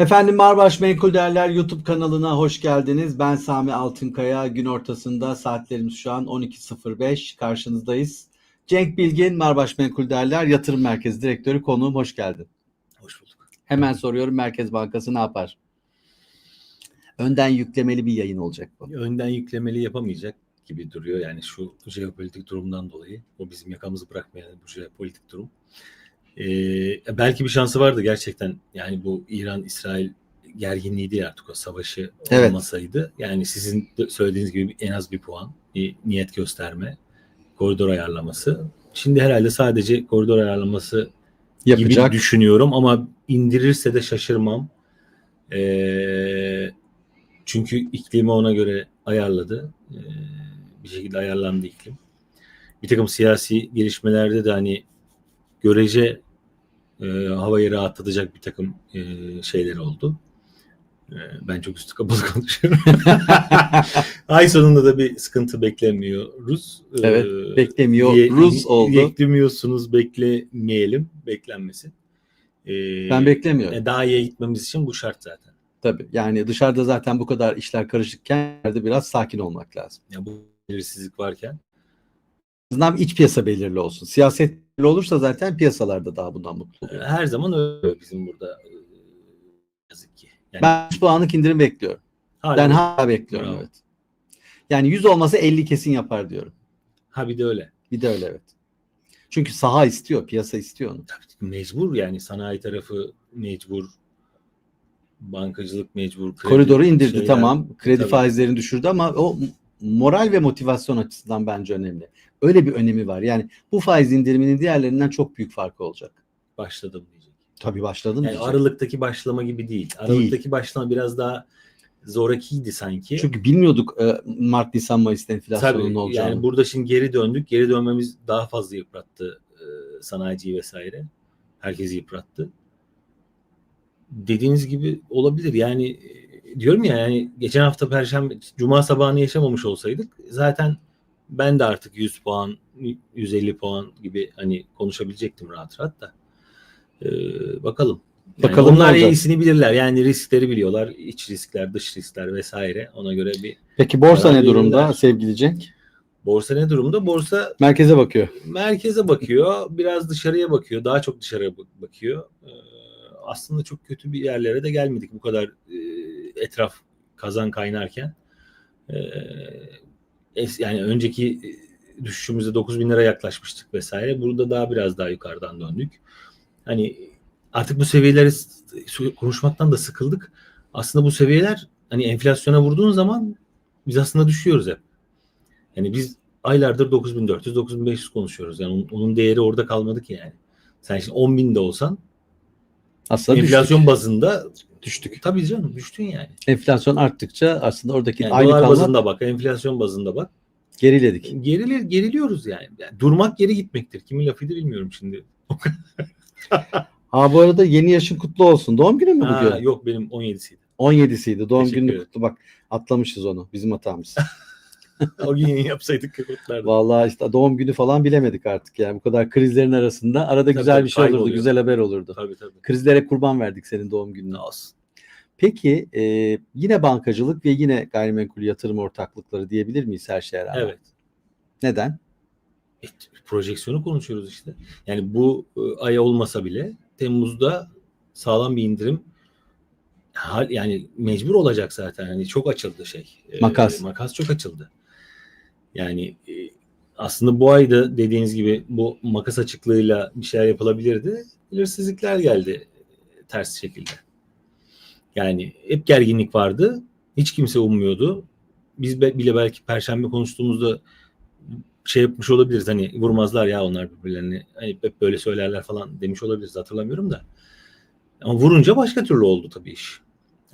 Efendim Marbaş Menkul Değerler YouTube kanalına hoş geldiniz. Ben Sami Altınkaya. Gün ortasında saatlerimiz şu an 12.05. Karşınızdayız. Cenk Bilgin, Marbaş Menkul Değerler Yatırım Merkezi Direktörü konuğum. Hoş geldin. Hoş bulduk. Hemen soruyorum Merkez Bankası ne yapar? Önden yüklemeli bir yayın olacak bu. Önden yüklemeli yapamayacak gibi duruyor. Yani şu jeopolitik durumdan dolayı. O bizim yakamızı bırakmayan bu jeopolitik durum. Ee, belki bir şansı vardı gerçekten. Yani bu İran-İsrail gerginliği değil artık o savaşı Evet. olmasaydı. Yani sizin söylediğiniz gibi en az bir puan, bir niyet gösterme, koridor ayarlaması. Şimdi herhalde sadece koridor ayarlaması Yapacak. gibi düşünüyorum ama indirirse de şaşırmam. Ee, çünkü iklimi ona göre ayarladı. Ee, bir şekilde ayarlandı iklim. Bir takım siyasi gelişmelerde de hani görece e, havayı rahatlatacak bir takım e, şeyler oldu. Ee, ben çok üstü kapalı konuşuyorum. Ay sonunda da bir sıkıntı beklemiyoruz. Ee, Evet, beklemiyor. diye- Rus oldu. Beklemiyorsunuz, beklemeyelim, beklenmesin. Ee, Ben beklemiyorum. e, Daha iyiye gitmemiz için bu şart zaten. Tabii. Yani dışarıda zaten bu kadar işler karışıkken de biraz sakin olmak lazım. Ya bu belirsizlik varken En iç piyasa belirli olsun. Siyaset olursa zaten piyasalarda daha bundan mutlu oluyor. her zaman öyle bizim burada e, yazık ki. Yani Ben 3 puanlık indirim bekliyorum. hala- Ben hala bekliyorum Bravo. evet. Yani 100 olmasa 50 kesin yapar diyorum. ha bir de öyle. Bir de öyle evet. Çünkü saha istiyor, piyasa istiyor onu. Mecbur yani sanayi tarafı mecbur. Bankacılık mecbur. kredi Koridoru indirdi şeyler- tamam. Kredi Tabii. faizlerini düşürdü ama o moral ve motivasyon açısından bence önemli. Öyle bir önemi var. Yani bu faiz indiriminin diğerlerinden çok büyük farkı olacak. Başladım diyecek. Tabii başladın Yani diyecek. Aralık'taki başlama gibi değil. Aralık'taki başlama biraz daha zorakiydi sanki. Çünkü bilmiyorduk e, Mart, Nisan, Mayıs'ta enflasyonun Tabii olacağını. yani burada şimdi geri döndük. Geri dönmemiz daha fazla yıprattı e, sanayiciyi vesaire. Herkesi yıprattı. Dediğiniz gibi olabilir. Yani e, diyorum ya yani geçen hafta perşembe cuma sabahını yaşamamış olsaydık zaten ben de artık 100 puan 150 puan gibi hani konuşabilecektim rahat rahat da. E, bakalım. Yani Bakalım onlar iyisini bilirler. Yani riskleri biliyorlar. İç riskler, dış riskler vesaire. Ona göre bir Peki borsa ne durumda verirler. sevgili Cenk? borsa ne durumda? Borsa Merkeze bakıyor. merkeze bakıyor, biraz dışarıya bakıyor, daha çok dışarıya bak- bakıyor. Ee, aslında çok kötü bir yerlere de gelmedik bu kadar e, etraf kazan kaynarken. Ee, es- yani önceki e, düşüşümüzde 9 bin lira yaklaşmıştık vesaire. Burada daha biraz daha yukarıdan döndük. Hani artık bu seviyeleri konuşmaktan da sıkıldık. Aslında bu seviyeler hani enflasyona vurduğun zaman biz aslında düşüyoruz hep. Yani biz aylardır 9400 9500 konuşuyoruz. Yani onun, onun değeri orada kalmadı ki yani. Sen şimdi 10 bin de olsan Aslında enflasyon düştük. bazında düştük. tabii canım düştün yani. Enflasyon arttıkça aslında oradaki yani aynı dolar kalmak bazında bak, enflasyon bazında bak. geriledik. Gerilir, geriliyoruz yani. yani. Durmak geri gitmektir. Kimin lafıydı bilmiyorum şimdi. Ha bu arada yeni yaşın kutlu olsun. Doğum günü mü Ha, bugün? yok benim 17'siydi. 17'siydi. Doğum Teşekkür ederim. kutlu. Bak atlamışız onu. Bizim hatamız. o gün yapsaydık kutlardık. Vallahi işte doğum günü falan bilemedik artık yani. Bu kadar krizlerin arasında arada Tabii, güzel tabii, bir şey olurdu. kayboluyor. Güzel haber olurdu. Tabii tabii. Krizlere kurban verdik senin doğum gününe. Olsun. Peki e, yine bankacılık ve yine gayrimenkul yatırım ortaklıkları diyebilir miyiz her şeye rağmen? Evet. Neden? E, projeksiyonu konuşuyoruz işte. Yani bu e, ay olmasa bile Temmuz'da sağlam bir indirim hal yani mecbur olacak zaten. Hani çok açıldı şey. E, Makas. makas çok açıldı. Yani e, aslında bu ayda dediğiniz gibi bu makas açıklığıyla bir şeyler yapılabilirdi. Belirsizlikler geldi e, ters şekilde. Yani hep gerginlik vardı. Hiç kimse ummuyordu. Biz bile belki perşembe konuştuğumuzda şey yapmış olabiliriz hani vurmazlar ya onlar birbirlerini hani hep böyle söylerler falan demiş olabiliriz hatırlamıyorum da. Ama vurunca başka türlü oldu tabii iş.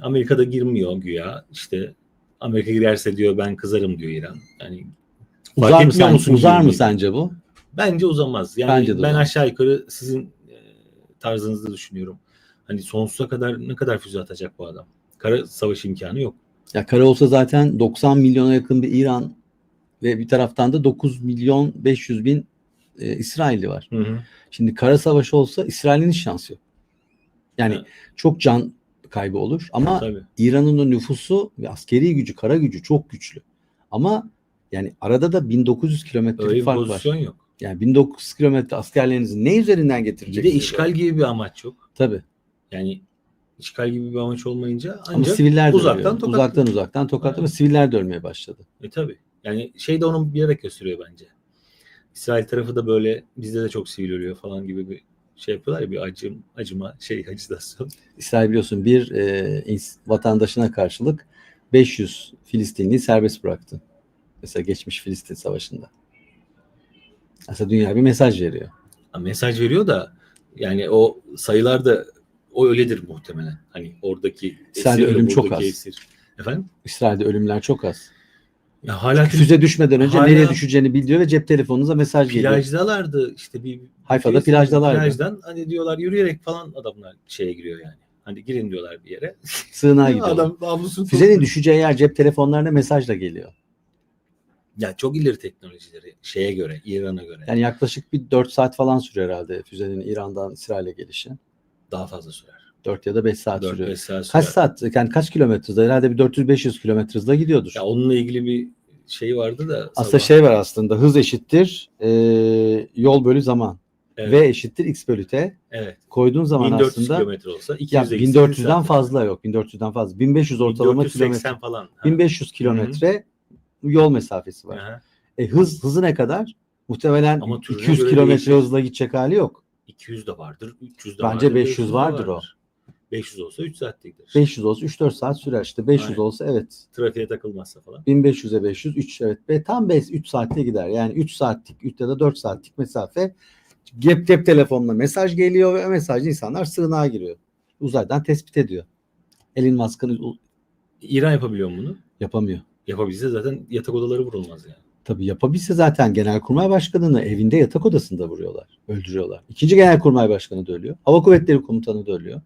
Amerika'da girmiyor güya işte Amerika girerse diyor ben kızarım diyor İran. Yani Uzar mı, etmiyor sen, musun uzar mı sence bu? Bence uzamaz. Yani Bence ben uzamaz. aşağı yukarı sizin e, tarzınızda düşünüyorum. Hani sonsuza kadar ne kadar füze atacak bu adam? Kara savaş imkanı yok. Ya kara olsa zaten 90 milyona yakın bir İran ve bir taraftan da 9 milyon 500 bin e, İsrailli var. Hı hı. Şimdi kara savaşı olsa İsrail'in hiç şansı yok. Yani Evet. çok can kaybı olur. Ama Tabii. İran'ın o nüfusu ve askeri gücü, kara gücü çok güçlü. Ama yani arada da 1900 Öyle kilometrelik bir fark var. pozisyon yok. Yani 1900 kilometre askerlerinizi ne üzerinden Bir getireceksiniz? de işgal gibi bir amaç yok. Tabii. Yani işgal gibi bir amaç olmayınca Ama ancak siviller de uzaktan ölüyor. tokatlıyor. uzaktan uzaktan tokatlıyor ama Evet. siviller de ölmeye başladı. E tabi. Yani şey de onu bilerek gösteriyor bence. İsrail tarafı da böyle bizde de çok sivil ölüyor falan gibi bir şey yapıyorlar ya bir acım, acıma şey acitasyon. İsrail biliyorsun bir e, ins- vatandaşına karşılık 500 Filistinliyi serbest bıraktı. Mesela geçmiş Filistin Savaşı'nda. Aslında dünya bir mesaj veriyor. Ha, mesaj veriyor da yani o sayılar da o öyledir muhtemelen. Hani oradaki İsrail'de ölüm çok az. esir. Efendim? İsrail'de ölümler çok az. Ya hala Füze düşmeden önce Hala- nereye düşeceğini biliyor ve cep telefonunuza mesaj geliyor. plajdalardı işte bir Hayfa'da plajdalardı. Plajdan hani diyorlar yürüyerek falan adamlar şeye giriyor yani. Hani girin diyorlar bir yere. Sığınağa gidiyor. Adam avlusunu Füzenin topluyor. düşeceği yer cep telefonlarına mesajla geliyor. Ya çok ileri teknolojileri şeye göre, İran'a göre Yani yaklaşık bir 4 saat falan sürüyor herhalde füzenin İran'dan İsrail'e gelişi. Daha fazla sürer. 4 ya da 5 saat 4-5 sürüyor. saat Kaç sürer. saat? Yani kaç kilometre hızla? Herhalde bir 400-500 kilometre hızla gidiyordur. Ya onunla ilgili bir şey vardı da aslında sabah. şey var aslında. Hız eşittir e, yol bölü zaman. Evet, V eşittir x bölü t. evet. Koyduğun zaman 1400 aslında kilometre olsa ya 200'e 1400'den fazla yok. 1400'den fazla. 1500 ortalama 480 kilometre. falan. Ha. 1500 kilometre yol mesafesi var. Aha. E, hız hızı ne kadar? Muhtemelen Ama türüne 200 göre kilometre hızla gidecek hali yok. 200 de vardır, 300 de Bence vardır. 500 de vardır o. 500 olsa 3 saatte gider. 500 olsa 3-4 saat sürer işte. 500 Aynen. olsa evet. Trafiğe takılmazsa falan. 1500'e 500 3 evet. Ve tam 5 3 saatte gider. Yani 3 saatlik 3 ya da 4 saatlik mesafe cep cep telefonuna mesaj geliyor ve o mesajla insanlar sığınağa giriyor. Uzaydan tespit ediyor. Elon Musk'ın İran yapabiliyor mu bunu? yapamıyor. Yapabilse zaten yatak odaları vurulmaz yani. Tabii yapabilse zaten Genelkurmay Başkanı'nı evinde yatak odasında vuruyorlar. Öldürüyorlar. İkinci Genelkurmay Başkanı da ölüyor. Hava Kuvvetleri Komutanı da ölüyor.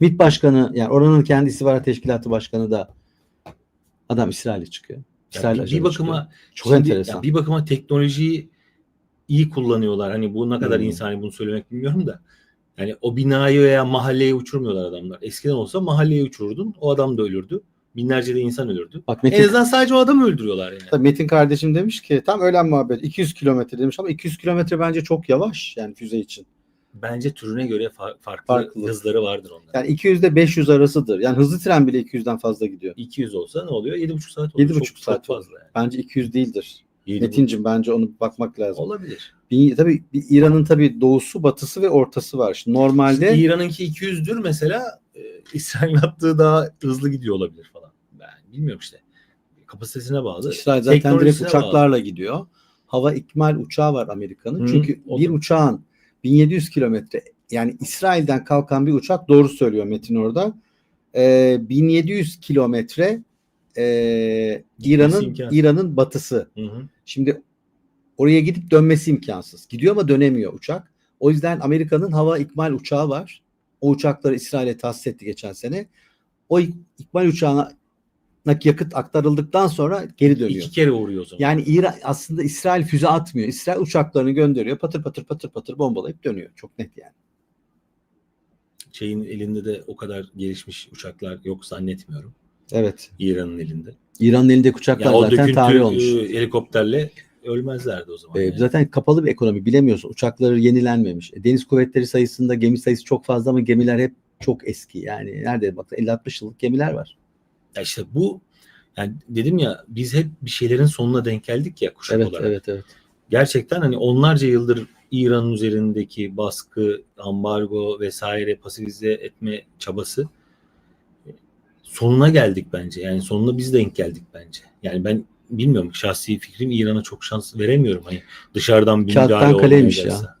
MİT Başkanı yani oranın kendi istihbarat teşkilatı başkanı da adam İsrail'e çıkıyor. İsrail bir, bir bakıma çıkıyor. çok şimdi- enteresan. ya bir bakıma teknolojiyi iyi kullanıyorlar. Hani bu ne kadar Hmm. insani bunu söylemek bilmiyorum da. Yani o binayı veya mahalleye uçurmuyorlar adamlar. Eskiden olsa mahalleye uçururdun. O adam da ölürdü. Binlerce de insan ölürdü. Bak En Metin, azından sadece o adamı öldürüyorlar yani. Tabii Metin kardeşim demiş ki tam öğlen muhabbet 200 kilometre demiş ama 200 kilometre bence çok yavaş yani füze için. Bence türüne göre fa- farklı, Farklı. hızları vardır onların. Yani 200 ile 500 arasıdır. Yani hızlı tren bile 200'den fazla gidiyor. 200 olsa ne oluyor? 7,5 saat oluyor. 7,5 çok, saat çok fazla yani. Bence 200 değildir. 7,5 Metincim bence onu bakmak lazım. olabilir. Bir, tabii bir İran'ın tabii doğusu, batısı ve ortası var. Şimdi normalde İran'ınki 200'dür mesela e, İsrail'in attığı daha hızlı gidiyor olabilir falan. Bilmiyorum işte. Kapasitesine bağlı. İsrail zaten direkt uçaklarla gidiyor. Hava ikmal uçağı var Amerika'nın. Çünkü o bir da- uçağın 1700 kilometre yani İsrail'den kalkan bir uçak doğru söylüyor Metin orada. Ee, 1700 kilometre ee, İran'ın. İran'ın batısı. Hı hı. Şimdi oraya gidip dönmesi imkansız. Gidiyor ama dönemiyor uçak. O yüzden Amerika'nın hava ikmal uçağı var. O uçakları İsrail'e tahsis etti geçen sene. O ik- ikmal uçağına yakıt aktarıldıktan sonra geri dönüyor. İki kere vuruyor o zaman. Yani İran aslında İsrail füze atmıyor. İsrail uçaklarını gönderiyor. Patır patır patır patır bombalayıp dönüyor. Çok net yani. Şeyin elinde de o kadar gelişmiş uçaklar yok zannetmiyorum. Evet. İran'ın elinde. İran'ın elindeki uçaklar Ya o zaten tarih olmuş. e, helikopterle ölmezlerdi o zaman. Ee, yani. zaten kapalı bir ekonomi bilemiyorsun. Uçakları yenilenmemiş. E, Deniz kuvvetleri sayısında gemi sayısı çok fazla ama gemiler hep çok eski. Yani nerede bak 50-60 yıllık gemiler var. Ya işte bu yani dedim ya biz hep bir şeylerin sonuna denk geldik ya kuşak Evet olarak. evet evet. gerçekten hani onlarca yıldır İran'ın üzerindeki baskı, ambargo vesaire pasifize etme çabası sonuna geldik bence. Yani sonuna biz denk geldik bence. Yani ben bilmiyorum şahsi fikrim İran'a çok şans veremiyorum. Hani dışarıdan bir Kağıttan müdahale kaleymiş ya.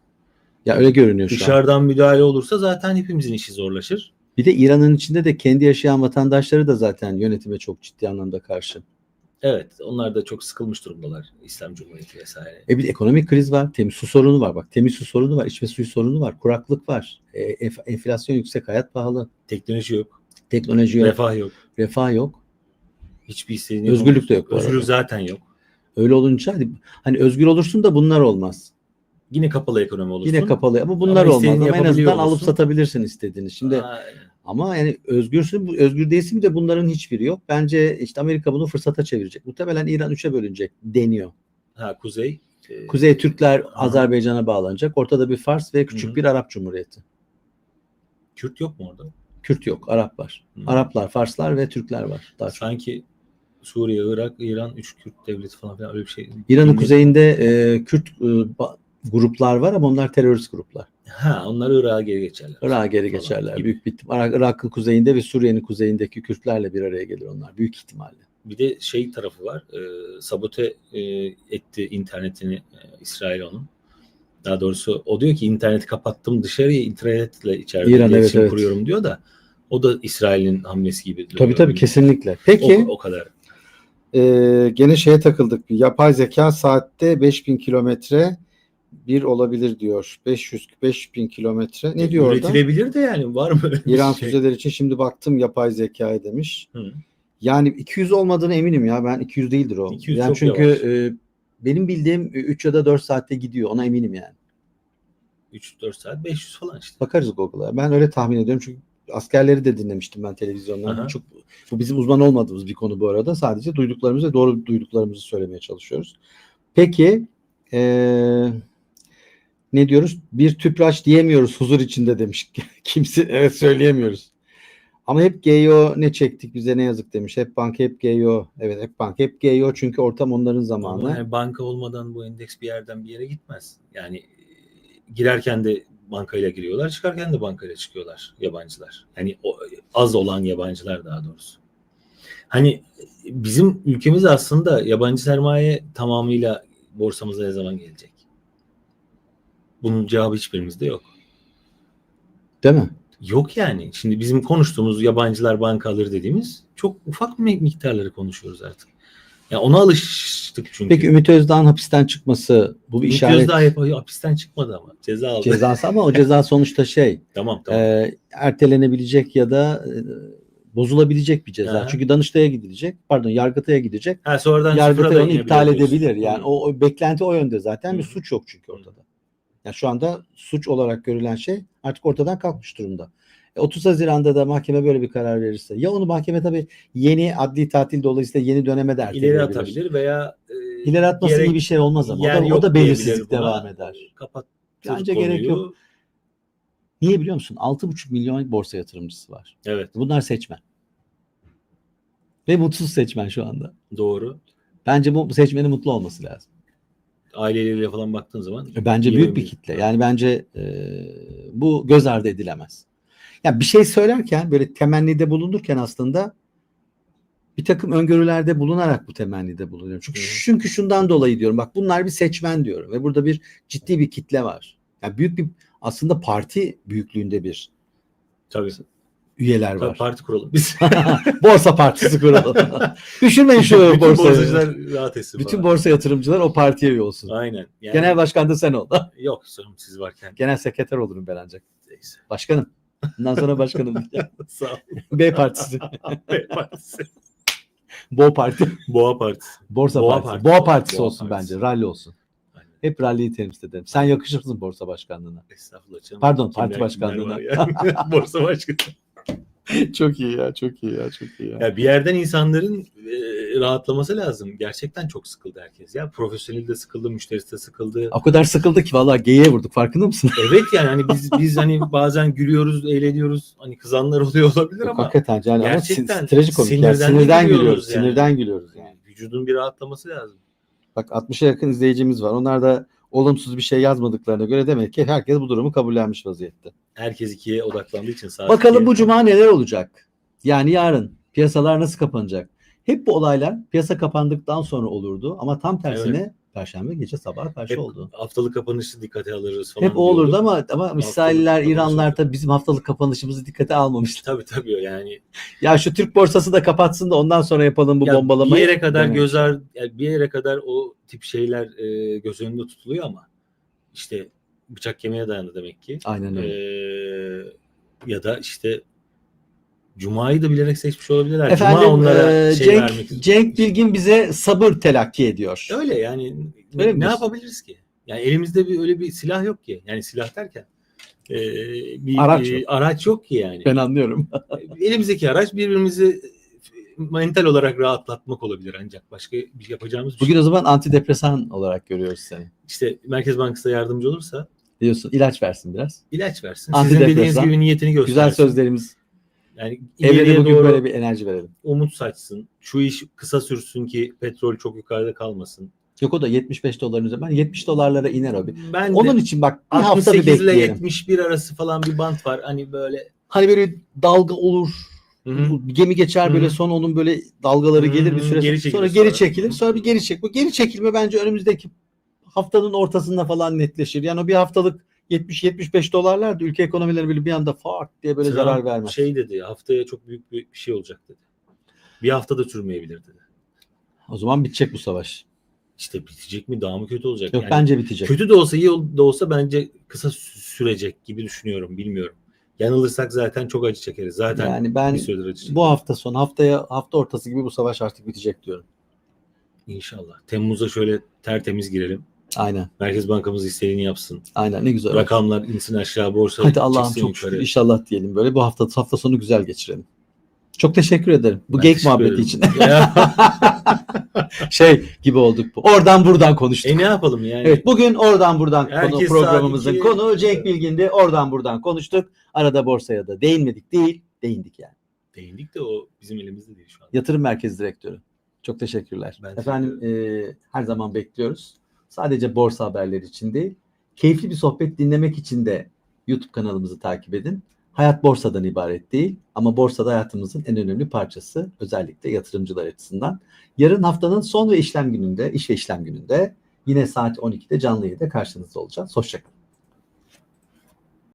Ya öyle görünüyor şu an. Dışarıdan müdahale olursa zaten hepimizin işi zorlaşır. Bir de İran'ın içinde de kendi yaşayan vatandaşları da zaten yönetime çok ciddi anlamda karşı. Evet, onlar da çok sıkılmış durumdalar İslam Cumhuriyeti vesaire. E bir ekonomik kriz var, temiz su sorunu var. Bak temiz su sorunu var, içme suyu sorunu var, kuraklık var, e, enf- enflasyon yüksek, hayat pahalı, Teknoloji yok, teknoloji yok, refah yok, refah yok. hiçbir istediğin Özgürlük de yok bu Özgürlük arada. zaten yok. Öyle olunca hani, hani özgür olursun da bunlar olmaz. Yine kapalı ekonomi olursun. Yine kapalı ama bunlar Ama olmaz. Ama en azından alıp olursun. satabilirsin istediğini. Şimdi Aynen. Ama yani özgürsün, özgür değilsin bir de bunların hiçbiri yok. Bence işte Amerika bunu fırsata çevirecek. Muhtemelen İran üçe bölünecek deniyor. Ha Kuzey. e, Kuzey Türkler. Azerbaycan'a bağlanacak. Ortada bir Fars ve küçük Hı bir Arap Cumhuriyeti. Kürt yok mu orada? Kürt yok, Arap var. Hı. Araplar, Farslar ve Türkler var daha çok. Sanki Suriye, Irak, İran, üç Kürt devleti falan filan öyle bir şey. İran'ın kuzeyinde e, Kürt e, gruplar var ama onlar terörist gruplar. Ha onlar Irak'a geri geçerler. Irak'a geri Falan geçerler. gibi. Büyük bir ihtimal. Irak- Irak'ın kuzeyinde ve Suriye'nin kuzeyindeki Kürtlerle bir araya gelir onlar. Büyük ihtimalle. Bir de şey tarafı var. e, sabote e, etti internetini e, İsrail onun. Daha doğrusu o diyor ki interneti kapattım dışarıya internetle içeride İran, evet, iletişim evet. kuruyorum diyor da o da İsrail'in hamlesi gibi. Tabii duruyor. tabii kesinlikle. O, Peki o kadar. Ee, gene şeye takıldık. Bir yapay zeka saatte 5000 kilometre bir olabilir diyor. 500 5000 kilometre. Ne diyor orada? Üretilebilir de yani var mı? İran şey? füzeleri için şimdi baktım yapay zekaya demiş. Hı. yani 200 olmadığını eminim ya. Ben 200 değildir o. 200 yani çünkü yavaş. e, benim bildiğim 3 ya da 4 saatte gidiyor. Ona eminim yani. 3-4 saat 500 falan işte. Bakarız Google'a. Ben öyle tahmin ediyorum çünkü askerleri de dinlemiştim ben televizyondan. Aha. Çok bu bizim uzman olmadığımız bir konu bu arada. Sadece duyduklarımızı doğru duyduklarımızı söylemeye çalışıyoruz. Peki eee, ne diyoruz? Bir tüpraş diyemiyoruz huzur içinde demiş. Kimse evet söyleyemiyoruz. Ama hep GEO ne çektik bize ne yazık demiş. Hep banka hep GEO. Evet hep banka hep GEO çünkü ortam onların zamanı. Ama yani banka olmadan bu endeks bir yerden bir yere gitmez. Yani e, girerken de bankayla giriyorlar, çıkarken de bankayla çıkıyorlar yabancılar. Yani o, az olan yabancılar daha doğrusu. Hani bizim ülkemiz aslında yabancı sermaye tamamıyla borsamıza ne zaman gelecek? Bunun cevabı hiçbirimizde yok. Değil mi? Yok yani. Şimdi bizim konuştuğumuz yabancılar banka alır dediğimiz çok ufak mi- miktarları konuşuyoruz artık. Ya ona alıştık çünkü. Peki Ümit Özdağ'ın hapisten çıkması bu bir Ümit işaret Özdağ hep hapisten çıkmadı ama. Ceza aldı. cezası ama o ceza sonuçta şey Tamam tamam. e, ertelenebilecek ya da e, bozulabilecek bir ceza. Aha. Çünkü Danıştay'a gidilecek. Pardon Yargıtay'a gidecek. ha sonradan Yargıtay onu iptal edebilir. Yani o, o beklenti o yönde zaten. Bir Hı. suç yok çünkü ortada. Yani şu anda suç olarak görülen şey artık ortadan kalkmış durumda. E, 30 Haziran'da da mahkeme böyle bir karar verirse ya onu mahkeme tabii yeni adli tatil dolayısıyla yeni döneme de ileri atabilir veya e, İleri atması gerek- gibi bir şey olmaz ama. O da, o da belirsizlik devam eder. Kapattır Bence gerek konuyu. yok. Niye biliyor musun? 6,5 milyon borsa yatırımcısı var. Evet Bunlar seçmen. Ve mutsuz seçmen şu anda. doğru. Bence bu seçmenin mutlu olması lazım. Aileleriyle falan baktığın zaman E, Bence büyük bir kitle. Yani bence e, bu göz ardı edilemez. Ya bir şey söylerken böyle temennide bulunurken aslında bir takım öngörülerde bulunarak bu temennide bulunuyorum. Çünkü Hı. çünkü şundan dolayı diyorum. Bak bunlar bir seçmen diyorum ve burada bir ciddi bir kitle var. Yani büyük bir aslında parti büyüklüğünde bir tabii. Üyeler var. parti kuralım biz. Borsa partisi kuralım. Düşünmeyin şu Bütün borsayı. borsacılar rahat etsin Bütün falan. borsa yatırımcılar o partiye üye olsun. Aynen. Yani, Genel başkan da sen ol. Yok sorun siz varken. Genel sekreter olurum ben ancak. Neyse. Başkanım. Bundan sonra başkanım. Sağ ol. B partisi. B partisi. Bo parti. Boğa partisi. Borsa Boğa partisi. partisi. Boğa partisi Boğa olsun partisi. bence. Rally olsun. Aynen. Hep rally'yi temsil ederim. Sen yakışırsın borsa başkanlığına. Estağfurullah canım. Pardon, Kimler- parti başkanlığına. Borsa başkanı. çok iyi ya, çok iyi ya, çok iyi ya. Ya bir yerden insanların e, rahatlaması lazım. Gerçekten çok sıkıldı herkes. Ya profesyonel de sıkıldı, müşterisi de sıkıldı. O kadar sıkıldı ki vallahi geyiğe vurduk. Farkında mısın? evet yani hani biz biz hani bazen gülüyoruz, eğleniyoruz. Hani kızanlar oluyor olabilir Yok, ama hakikaten yani ama gerçekten sin- trajik yani. sinirden de Sinirden gülüyoruz gülüyoruz. yani. Sinirden gülüyoruz yani. yani vücudun bir rahatlaması lazım. Bak 60'a yakın izleyicimiz var. Onlar da olumsuz bir şey yazmadıklarına göre demek ki herkes bu durumu kabullenmiş vaziyette. Herkes ikiye odaklandığı için saat Bakalım bu cuma neler olacak? Yani yarın piyasalar nasıl kapanacak? Hep bu olaylar piyasa kapandıktan sonra olurdu ama tam tersine perşembe gece sabaha karşı hep oldu. haftalık kapanışı dikkate alırız falan. Hep o olurdu diyorduk. ama ama İsrailler, İranlar da bizim haftalık kapanışımızı dikkate almamışlar. Tabii tabii yani Ya şu Türk borsası da kapatsın da ondan sonra yapalım bu Ya bombalamayı. Bir yere kadar dememiş. göz ar- yani bir yere kadar o tip şeyler e, göz önünde tutuluyor ama işte bıçak kemiğe dayandı demek ki. Aynen öyle. ya da işte Cuma'yı da bilerek seçmiş olabilirler. Efendim Cuma onlara e, şey Cenk, vermek Cenk Bilgin bize sabır telakki ediyor. Öyle yani Öyle ne, mi ne diyorsun? yapabiliriz ki? Yani elimizde bir öyle bir silah yok ki. Yani silah derken e, bir Araç e, yok. araç yok ki yani. Ben anlıyorum. Elimizdeki araç birbirimizi mental olarak rahatlatmak olabilir ancak başka bir yapacağımız bir Bugün şey. o zaman antidepresan olarak görüyoruz seni. işte Merkez Bankası da yardımcı olursa Diyorsun ilaç versin biraz. ilaç versin. Sizin Antidepresan. dediğiniz gibi niyetini göstersin. Güzel sözlerimiz. Yani Evrene bugün doğru böyle bir enerji verelim. umut saçsın. Şu iş kısa sürsün ki petrol çok yukarıda kalmasın. Yok o da 75 doların üzerinde. Ben 70 dolarlara iner o. Ben Onun de için bak bir hafta bir 68 ile bekleyelim. 71 arası falan bir bant var. Hani böyle Hani böyle dalga olur. Hı-hı. Gemi geçer böyle Hı hı. son onun böyle dalgaları gelir bir süre geri sonra, sonra geri çekilir sonra bir geri çek. Bu geri çekilme bence önümüzdeki haftanın ortasında falan netleşir. Yani o bir haftalık 70-75 dolarlar da ülke ekonomileri böyle bir anda fark diye böyle Trump zarar vermez. Şey dedi haftaya çok büyük bir şey olacak dedi. Bir hafta da sürmeyebilir dedi. O zaman bitecek bu savaş. İşte bitecek mi daha mı kötü olacak? Yok Yani bence bitecek. Kötü de olsa iyi da olsa bence kısa sü- sürecek gibi düşünüyorum. Bilmiyorum. Yanılırsak zaten çok acı çekeriz. Zaten Yani ben bir süredir acı çekeriz. bu hafta son haftaya hafta ortası gibi bu savaş artık bitecek diyorum. İnşallah. Temmuz'a şöyle tertemiz girelim. Aynen. Merkez Bankamız istediğini yapsın. Aynen ne güzel. Rakamlar insin aşağı borsa Hadi Allah'ım çok şükür inşallah diyelim böyle. Bu hafta hafta sonu güzel geçirelim. Çok teşekkür ederim. Bu Ben geyik muhabbeti ederim. için. Şey gibi olduk. bu. Oradan buradan konuştuk. e ne yapalım yani? Evet bugün oradan buradan konu programımızın iki- konu Cenk Bilgin'di. Oradan buradan konuştuk. Arada borsaya da değinmedik değil, değindik yani. Değindik de o bizim elimizde değil şu an. Yatırım Merkezi Direktörü. Çok teşekkürler. Ben Efendim e, her zaman bekliyoruz. Sadece borsa haberleri için değil, keyifli bir sohbet dinlemek için de YouTube kanalımızı takip edin. Hayat borsadan ibaret değil ama borsada hayatımızın en önemli parçası özellikle yatırımcılar açısından. Yarın haftanın son ve işlem gününde, iş ve işlem gününde yine saat 12'de canlı yayında karşınızda olacağız. Hoşçakalın.